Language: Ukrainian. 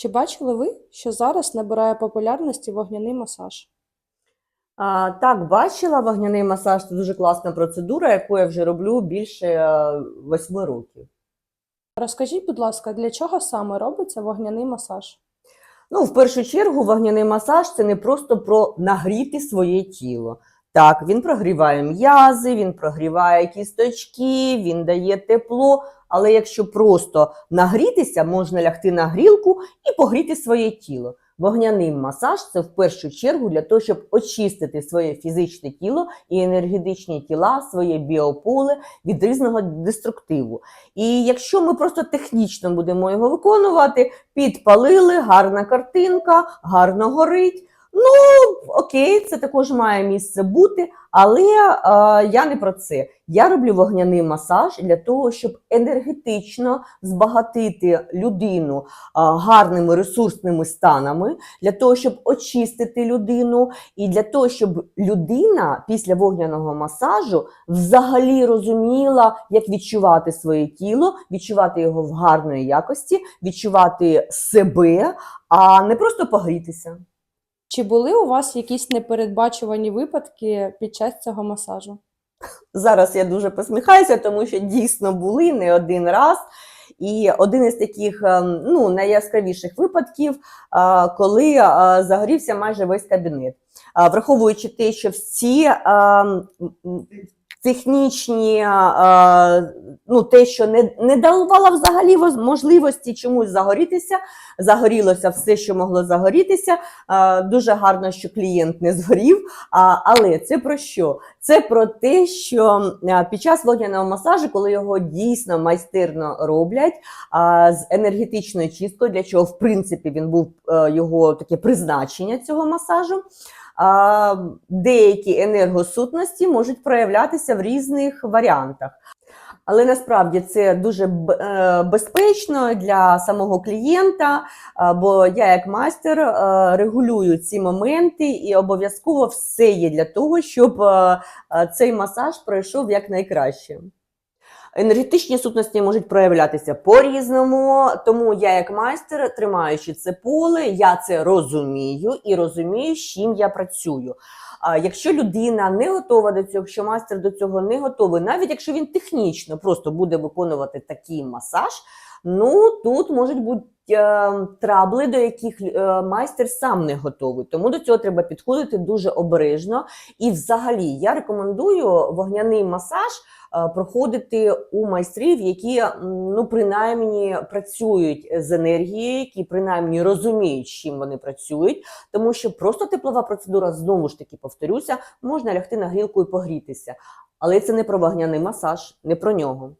Чи бачили ви, що зараз набирає популярності вогняний масаж? А, так, бачила вогняний масаж. Це дуже класна процедура, яку я вже роблю більше е, восьми років. Розкажіть, будь ласка, для чого саме робиться вогняний масаж? Ну, в першу чергу, вогняний масаж це не просто про нагріти своє тіло. Так, він прогріває м'язи, він прогріває кісточки, він дає тепло. Але якщо просто нагрітися, можна лягти на грілку і погріти своє тіло. Вогняний масаж це в першу чергу для того, щоб очистити своє фізичне тіло і енергетичні тіла, своє біополе від різного деструктиву. І якщо ми просто технічно будемо його виконувати, підпалили, гарна картинка, гарно горить. Ну, окей, це також має місце бути, але е, я не про це. Я роблю вогняний масаж для того, щоб енергетично збагатити людину е, гарними ресурсними станами, для того, щоб очистити людину, і для того, щоб людина після вогняного масажу взагалі розуміла, як відчувати своє тіло, відчувати його в гарної якості, відчувати себе, а не просто погрітися. Чи були у вас якісь непередбачувані випадки під час цього масажу? Зараз я дуже посміхаюся, тому що дійсно були не один раз. І один із таких ем, ну, найяскравіших випадків, коли загорівся майже весь кабінет. Враховуючи те, що всі а, м, м, технічні, а, ну, те, що не, не давало взагалі можливості чомусь загорітися, загорілося все, що могло загорітися. А, Дуже гарно, що клієнт не згорів. Але це про що? Це про те, що під час вогняного масажу, коли його дійсно майстерно роблять з енергетичною чисткою, для чого в принципі він був е, його таке призначення цього масажу. Деякі енергосутності можуть проявлятися в різних варіантах. Але насправді це дуже е, безпечно для самого клієнта, бо я, як майстер, е, регулюю ці моменти і обов'язково все є для того, щоб е, цей масаж пройшов якнайкраще. Енергетичні сутності можуть проявлятися по-різному, тому я, як майстер, тримаючи це поле, я це розумію і розумію, з чим я працюю. А якщо людина не готова до цього, якщо майстер до цього не готовий, навіть якщо він технічно просто буде виконувати такий масаж, ну тут можуть бути трабли, до яких е, майстер сам не готовий. Тому до цього треба підходити дуже обережно. І взагалі я рекомендую вогняний масаж е, проходити у майстрів, які ну принаймні працюють з енергією, які принаймні розуміють, чим вони працюють, тому що просто теплова процедура, знову ж таки повторюся, можна лягти на грілку і погрітися. Але це не про вогняний масаж, не про нього.